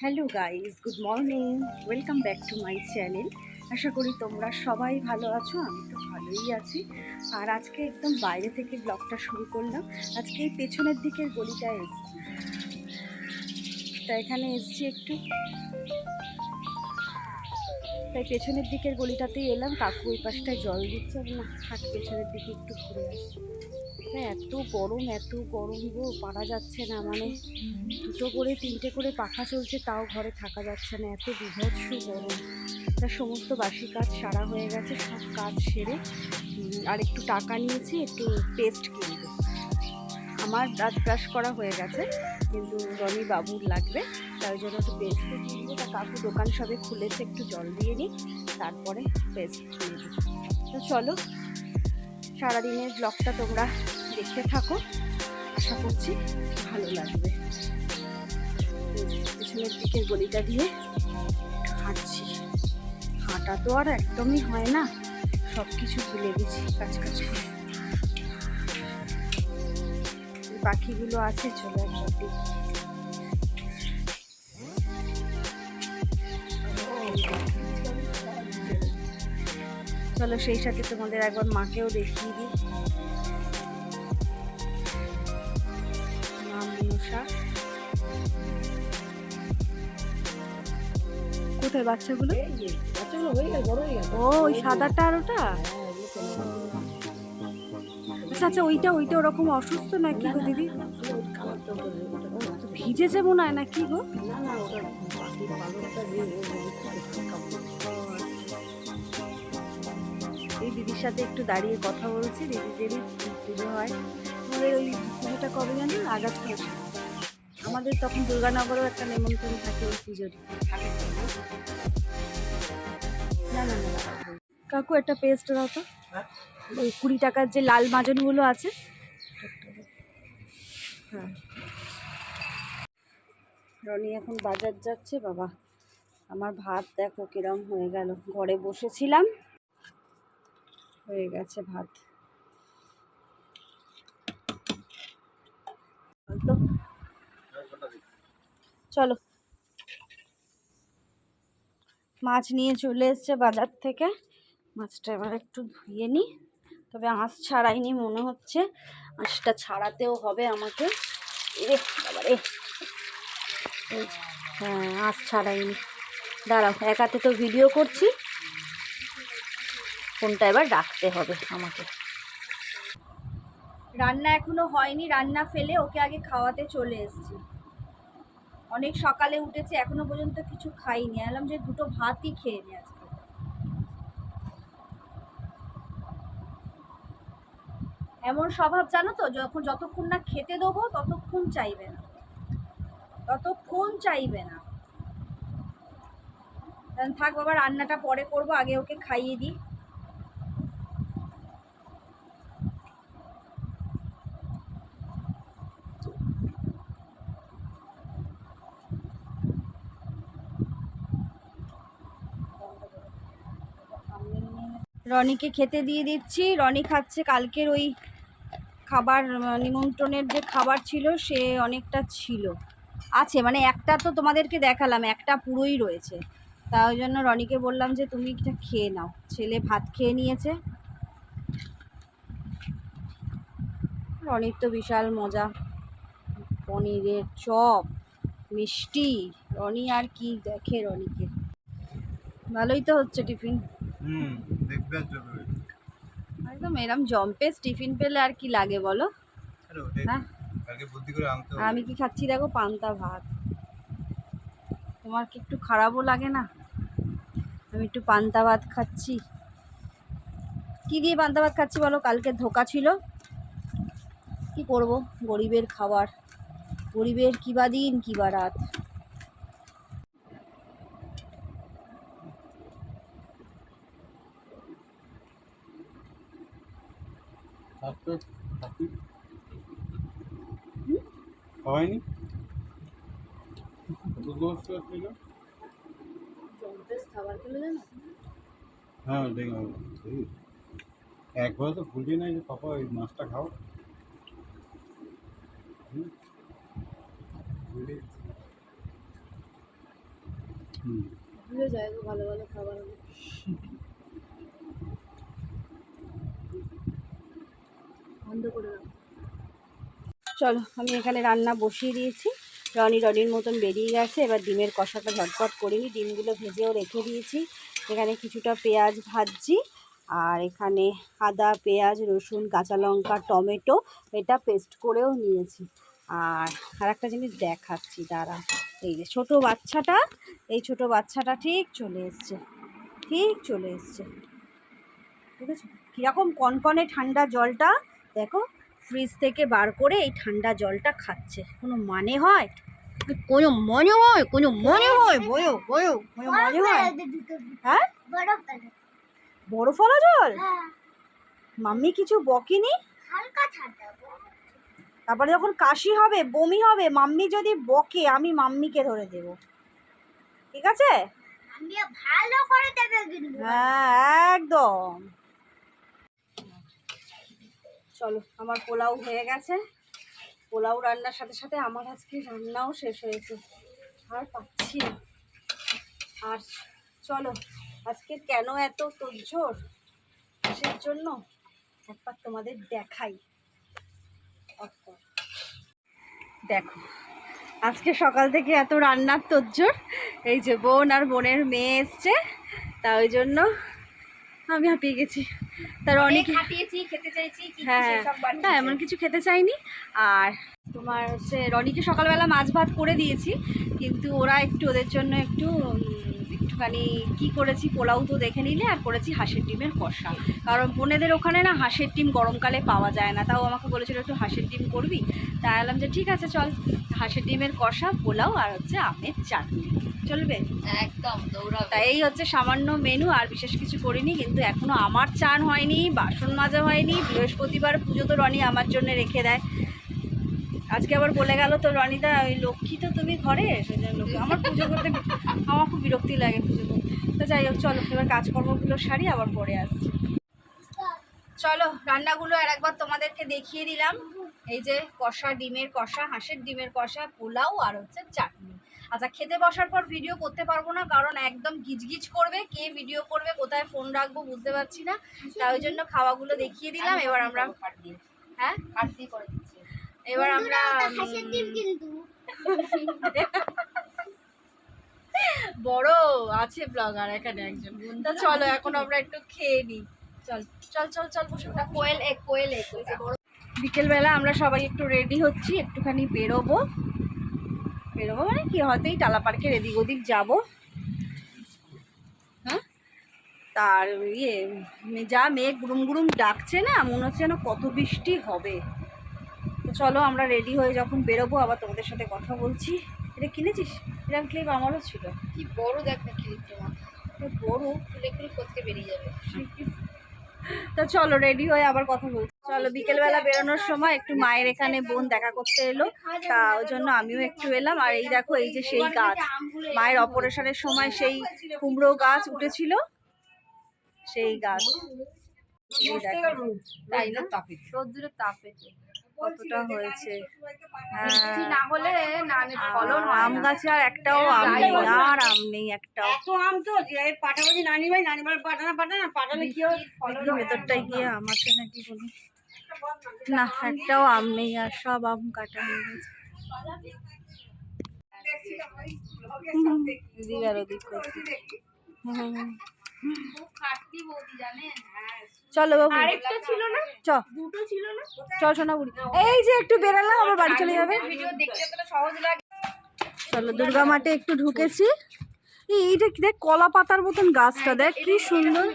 Hello guys good morning welcome back to my channel আশা করি তোমরা সবাই ভালো আছো, আমি তো ভালোই আছি। আর আজকে একদম বাইরে থেকে ব্লগটা শুরু করলাম। আজকে এই পেছনের দিকের গলিটা এসছি। তা এখানে এসছি একটু। তাই পেছনের দিকের গলিটাতেই এলাম। কাকু ওই পাশটায় জল দিচ্ছে। না হাট পেছনের দিকে একটু ঘুরে আসি। হ্যাঁ এত গরম এত গরম গো, পারা যাচ্ছে না মানে। দুটো করে, তিনটে করে পাখা চলছে, তাও ঘরে থাকা যাচ্ছে না, এত বিভৎস গরম। তার সমস্ত বাসি কাজ সারা হয়ে গেছে, সব কাজ সেরে আর একটু টাকা নিয়েছি, একটু পেস্ট কিনবো। আমার দাঁত ব্রাশ করা হয়ে গেছে, কিন্তু রনি বাবুর লাগবে, তাই জন্য একটু পেস্ট কিনবো। তা কাকু দোকান সবে খুলেছে, একটু জল দিয়ে নিই, তারপরে পেস্ট নেব তো চলো, সারাদিনের ব্লগটা তোমরা দেখতে থাকো। আশা করছি ভালো লাগবে। পিছনের দিকের গলিটা দিয়ে হাঁটছি। হাঁটা তো আর একদমই হয় না। সব কিছু ভুলে গেছি কাজ কাজ করে। পাখিগুলো আছে, চলে একবার দেখি চলো সেই সাথে তোমাদের একবার মাকেও দেখিয়ে দিই। কোথায় বাচ্চাগুলো ও, ওই সাদাটা আর ওটা? আচ্ছা আচ্ছা ওইটা ওইটা ওরকম অসুস্থ না কি গো দিদি? তো ভিজেছে মনে হয় না কি গো? এই দিদির সাথে একটু দাঁড়িয়ে কথা বলছি দিদিদেরই পুজো হয়। আমাদের ওই পুজোটা কবে জানো? আগস্ট মাসে আমাদের তখন দুর্গানগরেও একটা নেমন্তন্ন থাকে ওই পুজোর কাকু, একটা পেস্ট দাও তো? ওই কুড়ি টাকার যে লাল মাজনগুলো আছে। হ্যাঁ। রনি এখন বাজার যাচ্ছে, বাবা। আমার ভাত দেখো কিরম হয়ে গেল। ঘরে বসেছিলাম, হয়ে গেছে ভাত। চলো। মাছ নিয়ে চলে এসছে বাজার থেকে। মাছটা এবার একটু ধুয়ে নিই তবে আঁশ ছাড়াইনি মনে হচ্ছে। আঁশটা ছাড়াতেও হবে আমাকে। এ বাবারে। হ্যাঁ আঁশ ছাড়াইনি। দাঁড়াও একাতে তো ভিডিও করছি। ফোনটা এবার রাখতে হবে আমাকে। রান্না এখনও হয়নি। রান্না ফেলে ওকে আগে খাওয়াতে চলে এসেছি। অনেক সকালে উঠেছে, এখনও পর্যন্ত কিছু খাইনি। এলাম যে দুটো ভাতই খেয়ে নি আজকে। এমন স্বভাব জানো তো, যখন যতক্ষণ না খেতে দেবো ততক্ষণ চাইবে না। ততক্ষণ চাইবে না। থাক বাবা, রান্নাটা পরে করব, আগে ওকে খাইয়ে দিই। রনিকে খেতে দিয়ে দিচ্ছি। রনি খাচ্ছে কালকের ওই খাবার নিমন্ত্রণের যে খাবার ছিল সে অনেকটা ছিল। আছে মানে একটা তো তোমাদেরকে দেখালাম, একটা পুরোই রয়েছে। তা ওই জন্য রনিকে বললাম যে, তুমি এটা খেয়ে নাও। ছেলে ভাত খেয়ে নিয়েছে। রনির তো বিশাল মজা। পনিরের চপ, মিষ্টি। রনি আর কি দেখে রনিকে। ভালোই তো হচ্ছে টিফিন। হুম দেখবে চলবে একদম এরম জম্পেস টিফিন পেলে আর কি লাগে বলো? হ্যাঁ আমি কি খাচ্ছি দেখো? পান্তা ভাত। তোমার কি একটু খারাপও লাগে না? আমি একটু পান্তা ভাত খাচ্ছি। কি দিয়ে পান্তা ভাত খাচ্ছি বলো? কালকে ধোকা ছিল। কি করব? গরিবের খাবার। গরিবের কিবা দিন কিবা রাত। হয়নি? হ্যাঁ দেখো একবার তো ভুলবি না যে পাপা ওই মাছটা খাও? ভুলে ভুলে যায় গো ভালো ভালো খাবার বন্ধ করে চলো, আমি এখানে রান্না বসিয়ে দিয়েছি। রনি রনির মতন বেরিয়ে গেছে। এবার ডিমের কষাটা ঝটপট করে নিই। ডিমগুলো ভেজেও রেখে দিয়েছি। এখানে কিছুটা পেঁয়াজ ভাজছি। আর এখানে আদা, পেঁয়াজ, রসুন, কাঁচা লঙ্কা, টমেটো এটা পেস্ট করেও নিয়েছি। আর আর একটা জিনিস দেখাচ্ছি, দাঁড়া। এই যে ছোটো বাচ্চাটা, এই ছোটো বাচ্চাটা ঠিক চলে এসছে। ঠিক চলে এসছে। ঠিক আছে কীরকম কনকনে ঠান্ডা জলটা। দেখো ফ্রিজ থেকে বার করে এই ঠান্ডা জলটা খাচ্ছে। কোনো মানে হয়? কোনো মনে হয় কোনো মনে হয় বয়ো বয়ো কোনো মনে হয়। হ্যাঁ? বরফ। বড় ফলা জল? হ্যাঁ, মাম্মি কিছু বকেনি? তারপরে যখন কাশি হবে বমি হবে মাম্মি যদি বকে আমি মাম্মিকে ধরে দেব। ঠিক আছে? আমি ভালো করে দেবে হ্যাঁ একদম। চলো, আমার পোলাও হয়ে গেছে। পোলাও রান্নার সাথে সাথে আমার আজকে রান্নাও শেষ হয়েছে। আর পাচ্ছি না। আর চলো, আজকে কেন এত তোড়জোড়? কিসের জন্য? একবার তোমাদের দেখাই। দেখো, আজকে সকাল থেকে এত রান্নার তোড়জোড়। এই যে বোন আর বোনের মেয়ে এসছে, তা ওই জন্য আমি হাঁপিয়ে গেছি। তার অনেক খাটিয়েছি খেতে চাইছি হ্যাঁ হ্যাঁ এমন কিছু খেতে চাইনি। আর তোমার হচ্ছে রনিকে সকালবেলা মাছ ভাত করে দিয়েছি কিন্তু ওরা একটু ওদের জন্য একটু একটুখানি কি করেছি পোলাও তো দেখে নিলে আর করেছি হাঁসের ডিমের কষা। কারণ বোনেদের ওখানে না হাঁসের ডিম গরমকালে পাওয়া যায় না তাও আমাকে বলেছিল একটু হাঁসের ডিম করবি। তাই বললাম যে ঠিক আছে চল হাঁসের ডিমের কষা পোলাও আর হচ্ছে আমের চাটনি। চলবে? একদম দৌড়াবে। তাই এই হচ্ছে সামান্য মেনু আর বিশেষ কিছু করিনি কিন্তু এখনও আমার চান হয়নি বাসন মাজা হয়নি বৃহস্পতিবার পুজো তো রনি আমার জন্য রেখে দেয়। আজকে আবার বলে গেল তো রনিদা ওই লক্ষ্মী তো তুমি ঘরে? সেজন্য আমার পুজো করতে আমার খুব বিরক্তি লাগে পুজো করতে। তো যাই হোক চলো এবার কাজকর্মগুলো সারি আবার পরে আসছি। চলো রান্নাগুলো আর একবার তোমাদেরকে দেখিয়ে দিলাম। এই যে কষা ডিমের কষা হাঁসের ডিমের কষা পোলাও আর হচ্ছে চাটনি। আচ্ছা খেতে বসার পর ভিডিও করতে পারব না কারণ একদম গিজগিজ করবে কে ভিডিও করবে কোথায় ফোন রাখব বুঝতে পারছি না। তাই ওই জন্য খাওয়াগুলো দেখিয়ে দিলাম এবার আমরা হ্যাঁ? কাট করে দিচ্ছি। এবার আমরা বড় আছে ব্লগার এখানে একজন। তা চলো এখন আমরা একটু খেয়ে নিই। চল চল চল চল বসে। কোয়েল এক কোয়েল এক বিকেলবেলা আমরা সবাই একটু রেডি হচ্ছি একটুখানি বেরোবো। বেরোবো মানে কি হয়তো এই টালা পার্কের এদিক ওদিক যাব। হ্যাঁ? তার ইয়ে যা মেঘ গুড়ুম গুড়ুম ডাকছে না মনে হচ্ছে যেন কত বৃষ্টি হবে। তো চলো আমরা রেডি হয়ে যখন বেরোবো আবার তোমাদের সাথে কথা বলছি। এটা কিনেছিস? এরকম ক্লিপ আমারও ছিল। কি বড় দেখ না ক্লিপটা বড়। খুলে খুলে কোচকে বেরিয়ে যাবে। তা চলো রেডি হয়ে আবার কথা বলছি। চলো বিকেলবেলা বেরোনোর সময় একটু মায়ের এখানে বোন দেখা করতে এলো। তা ওই জন্য আমিও একটু এলাম। আর এই দেখো এই যে সেই গাছ। মায়ের অপারেশনের সময় সেই কুমড়ো গাছ উঠেছিল। সেই গাছ। তাই না তাপে। রোদ্দুরের তাপে। কতটা হয়েছে? হ্যাঁ। না হলে না ফলন হয় আম। গাছে আর একটাও আম নেই আর আম নেই একটাও। এত আম তো যে পাঠাবাজি নানি ভাই নানি ভাই পাঠানা পাঠানা পাঠালে কি হয় দেখি ভেতরটায় গিয়ে আম আছে নাকি কোনো না একটাও আম নেই আর সব আম কাটা হয়ে গেছে। এদিক আর ওদিক করছে। হুম। খাটতি বৌদি জানেন। চলো বাবু। আরেকটা ছিল না? চ। দুটো ছিল না? চল সোনা বুড়ি এই যে একটু বেরালাম আবার বাড়ি চলে যাবে। ভিডিও দেখতে তো সহজ লাগে। চলো দুর্গা মাঠে একটু ঢুকেছি। এই এইটা কি দেখ কলা পাতার মতন গাছটা দেখ কি সুন্দর।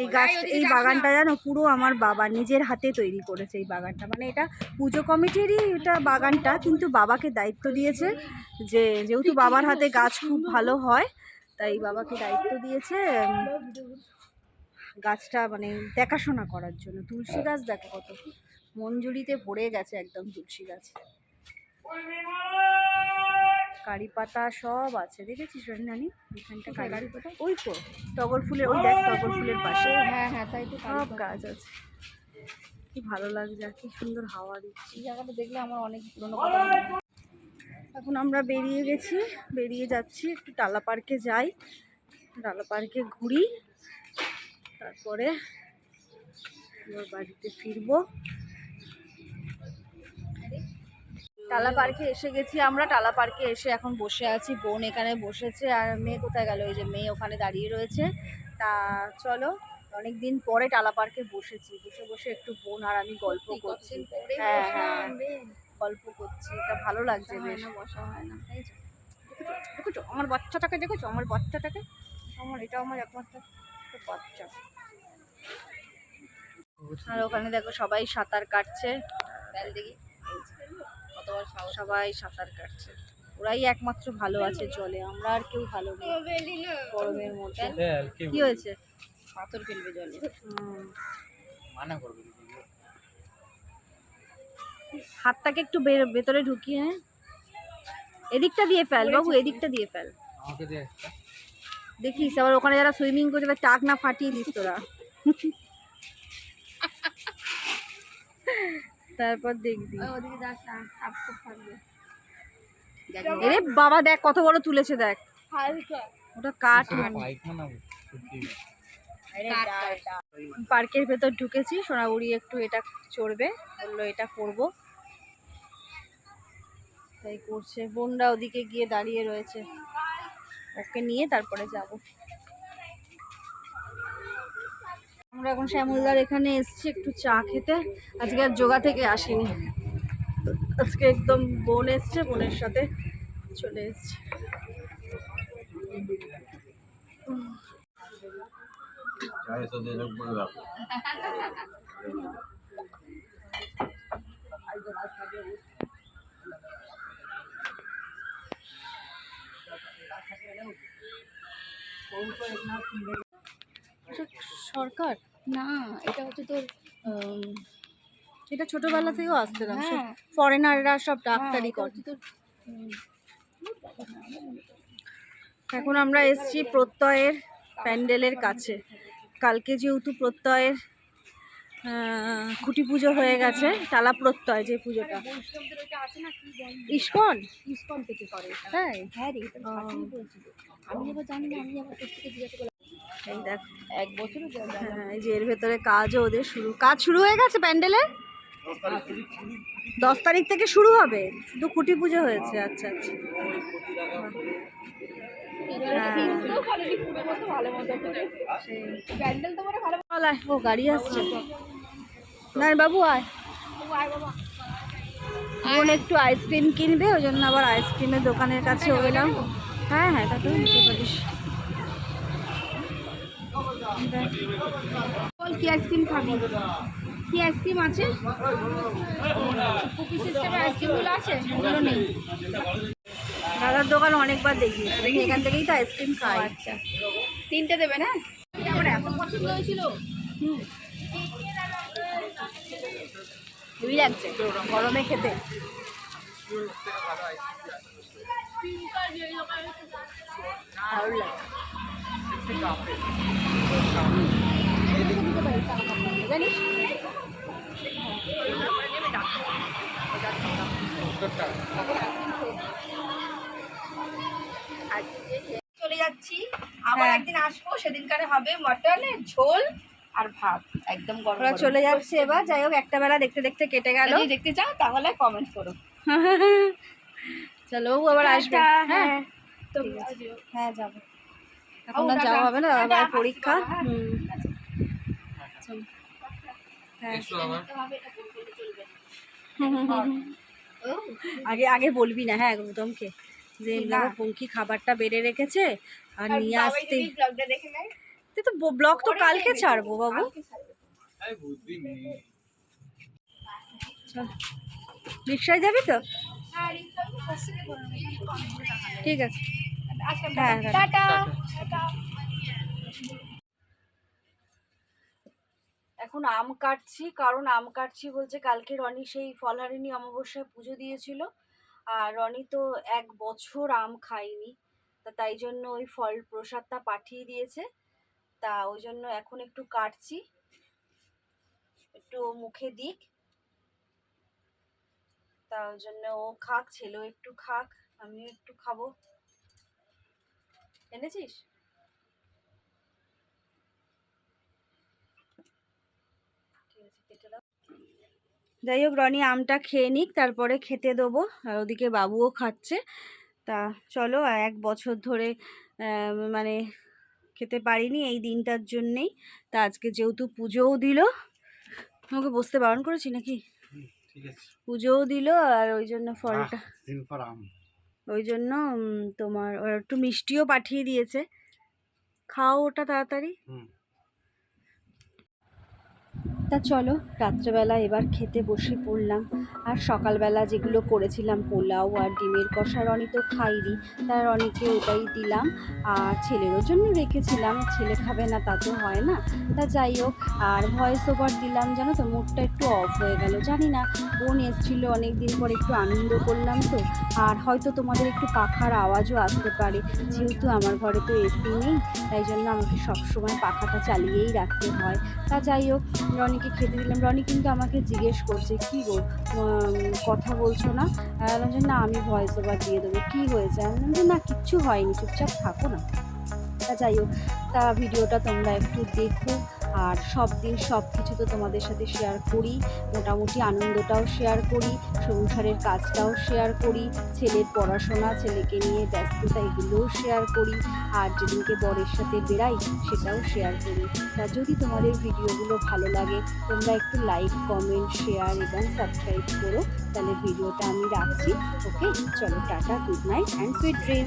এই গাছ এই বাগানটা জানো পুরো আমার বাবা নিজের হাতে তৈরি করেছে এই বাগানটা। মানে এটা পুজো কমিটিরই এটা বাগানটা কিন্তু বাবাকে দায়িত্ব দিয়েছে যে যেহেতু বাবার হাতে গাছ খুব ভালো হয় তাই বাবাকে দায়িত্ব দিয়েছে গাছটা মানে দেখাশোনা করার জন্য। তুলসী গাছ দেখো কত মঞ্জুরিতে ভরে গেছে একদম তুলসী গাছ। কারি পাতা সব আছে। দেখেছিস নানি এখানটা কারি পাতা? ওই তো টগর ফুলের ওই দেখ টগর ফুলের পাশে। হ্যাঁ হ্যাঁ তাই তো সব গাছ আছে। কি ভালো লাগছে আর কি সুন্দর হাওয়া দিচ্ছে। এই জায়গাটা দেখলে আমার অনেক পুরোনো কথা এখন আমরা বেরিয়ে গেছি বেরিয়ে যাচ্ছি একটু টালা পার্কে যাই। টালা পার্কে ঘুরি। তারপরে বাড়িতে ফিরবো। টালা পার্কে এসে গেছি আমরা। টালা পার্কে এসে এখন বসে আছি। বোন এখানে বসেছে আর মেয়ে কোথায় গেল? ওই যে মেয়ে ওখানে দাঁড়িয়ে রয়েছে। তা চলো অনেক দিন পরে টালা পার্কে বসেছি। বসে বসে একটু বোন আর আমি গল্প করছি। হ্যাঁ হ্যাঁ গল্প করছি। এটা ভালো লাগছে বেশ। বসা হয় না। দেখেছ? আমার বাচ্চাটাকে দেখেছ? আমার বাচ্চাটাকে? আমার এটা আমার একমাত্র বাচ্চা। আর ওখানে দেখো সবাই সাঁতার কাটছে। সবাই সাঁতার কাটছে। ওরাই একমাত্র ভালো আছে জলে আমরা আর কেউ ভালো গরমের মধ্যে। কি হয়েছে? পাথর ফেলবে জলে। মানা করবে হাতটাকে একটু ভেতরে ঢুকিয়ে নে। এদিকটা দিয়ে ফেল বাবু এদিকটা দিয়ে ফেল। আমাকে দে দেখিস আবার ওখানে যারা সুইমিং করছে তাদের টাক না ফাটিয়ে দিস তোরা। তারপর দেখবি। এরে বাবা দেখ কত বড় তুলেছে দেখ। ওটা কাঠ পার্কের ভেতর ঢুকেছি সোনাবুড়ি একটু এটা চড়বে বলল এটা করব। তাই করছে বোনরা ওদিকে গিয়ে দাঁড়িয়ে রয়েছে। ওকে নিয়ে তারপরে যাব। আমরা এখন শ্যামলদার এখানে এসছি একটু চা খেতে। আজকে আর যোগা থেকে আসিনি। আজকে একদম বোন এসছে, বোনের সাথে চলে এসছে। চায় তো সরকার? না এটা হচ্ছে তোর এটা ছোটবেলা থেকেও আসতে না হ্যাঁ। ফরেনাররা সব ডাক্তারি এটা করে। তোর এখন আমরা এসছি প্রত্যয়ের প্যান্ডেলের কাছে। কালকে যেহেতু প্রত্যয়ের খুঁটি পুজো হয়ে গেছে তালা প্রত্যয় যে পুজোটা। বৈষ্ণবদের ওটা আছে না কি বল ইস্কন? থেকে করে তাই? হ্যাঁ রে আমি আবার জানি না আমি আবার থেকে জিজ্ঞাসা করলাম এই দেখ এক না। হ্যাঁ এই যে এর ভেতরে কাজও ওদের শুরু। কাজ শুরু হয়ে গেছে প্যান্ডেলের দশ তারিখ থেকে শুরু হবে। শুধু খুঁটি পুজো হয়েছে আচ্ছা আচ্ছা। হ্যাঁ। ও গাড়ি আসছে। না বাবু আয়। বোন একটু আইসক্রিম কিনবে ওই জন্য আবার আইসক্রিমের দোকানের কাছে এলাম হ্যাঁ হ্যাঁ এটা তুই নিতে পারিস। বল কি আইসক্রিম খাবি? কি আইসক্রিম আছে? কুকি সিস্টেমের আইসক্রিমগুলো আছে? ওগুলো নেই। দাদার দোকান অনেকবার দেখি এখান থেকেই তো আইসক্রিম খাই। আচ্ছা। তিনটে দেবে না? এটা আমার এত পছন্দ হয়েছিল হেভি লাগছে। গরমে খেতে। দারুণ লাগছে জানিস চলে যাচ্ছি। আবার হ্যাঁ। একদিন আসব সেদিনকারে হবে মটনের ঝোল। আর ভাত একদম গরম ওরা চলে যাচ্ছে এবার যাই হোক একটা বেলা দেখতে দেখতে কেটে গেল। যদি দেখতে চাও তাহলে কমেন্ট করো। চলো ও আবার আসবে। হ্যাঁ। হ্যাঁ তো হ্যাঁ যাব। এখন আর যাওয়া হবে না আবার পরীক্ষা। হ্যাঁ। হুম। হ্যাঁ। আগে আগে বলবি না হ্যাঁ গৌতমকে যে না। দেখো পঙ্কি খাবারটা বেড়ে রেখেছে আর আর নিয়ে আসতে ব্লগটা দেখে নেয় তুই তো ব্লগ তো কালকে ছাড়বো বাবু। রিক্সায় যাবি তো? হ্যাঁ, ঠিক আছে। আচ্ছা, হ্যাঁ, হ্যাঁ। এখন আম কাটছি কারণ আম কাটছি বলছে কালকে রনি সেই ফলহারিণী অমাবস্যায় পুজো দিয়েছিল। আর রনি তো এক বছর আম খায়নি। তা তাই জন্য ওই ফল প্রসাদটা পাঠিয়ে দিয়েছে। তা ওই জন্য এখন একটু কাটছি। একটু মুখে দিক। তা ওই জন্য ও খাক, ছেলেও একটু খাক আমি একটু খাব। এনেছিস? যাই হোক, রনি আমটা খেয়ে নিক, তারপরে খেতে দেবো। আর ওদিকে বাবুও খাচ্ছে। তা চলো, এক বছর ধরে মানে খেতে পারিনি এই দিনটার জন্যেই। তা আজকে যেহেতু পুজোও দিল আমাকে বসতে বারণ করেছি নাকি? পুজোও দিল আর ওই জন্য ফলটা ওই জন্য তোমার একটু মিষ্টিও পাঠিয়ে দিয়েছে। খাও ওটা তাড়াতাড়ি। হুম। তা চলো, রাত্রেবেলা এবার খেতে বসে পড়লাম। আর সকালবেলা যেগুলো করেছিলাম, পোলাও আর ডিমের কষা, রনি তো খাইনি, তা রনিকে ওটাই দিলাম। আর ছেলেরও জন্য রেখেছিলাম, ছেলে খাবে না তা তো হয় না। তা যাই হোক, আর ভয়েস ওভার দিলাম, জানো তো মুডটা একটু অফ হয়ে গেল। জানি না, বোন এসেছিল অনেক দিন পর একটু আনন্দ করলাম তো। আর হয়তো তোমাদের একটু পাখার আওয়াজও আসতে পারে। যেহেতু আমার ঘরে তো এসি নেই, তাই জন্য আমাকে সবসময় পাখাটা চালিয়েই রাখতে হয়। তা যাই হোক রনিকে খেতে দিলাম। রনি কিন্তু আমাকে জিজ্ঞেস করছে, কী গো কথা বলছো না? যে না, আমি ভয়েস ওভার দিয়ে দেবো। কী হয়েছে? আমি বললাম যে, না, কিচ্ছু হয়নি, চুপচাপ থাকো না। তা যাই হোক, তা ভিডিওটা তোমরা একটু দেখো। আর সব দিন সব কিছু তো তোমাদের সাথে শেয়ার করি। মোটামুটি আনন্দটাও শেয়ার করি, সংসারের কাজটাও শেয়ার করি, ছেলের পড়াশোনা, ছেলেকে নিয়ে ব্যস্ততা এগুলোও শেয়ার করি, আর যেদিনকে বরের সাথে বেড়াই সেটাও শেয়ার করি। তা যদি তোমাদের ভিডিওগুলো ভালো লাগে, তোমরা একটু লাইক কমেন্ট শেয়ার এবং সাবস্ক্রাইব করো, তাহলে ভিডিওটা আমি রাখছি। ওকে চলো, tata good night and sweet dream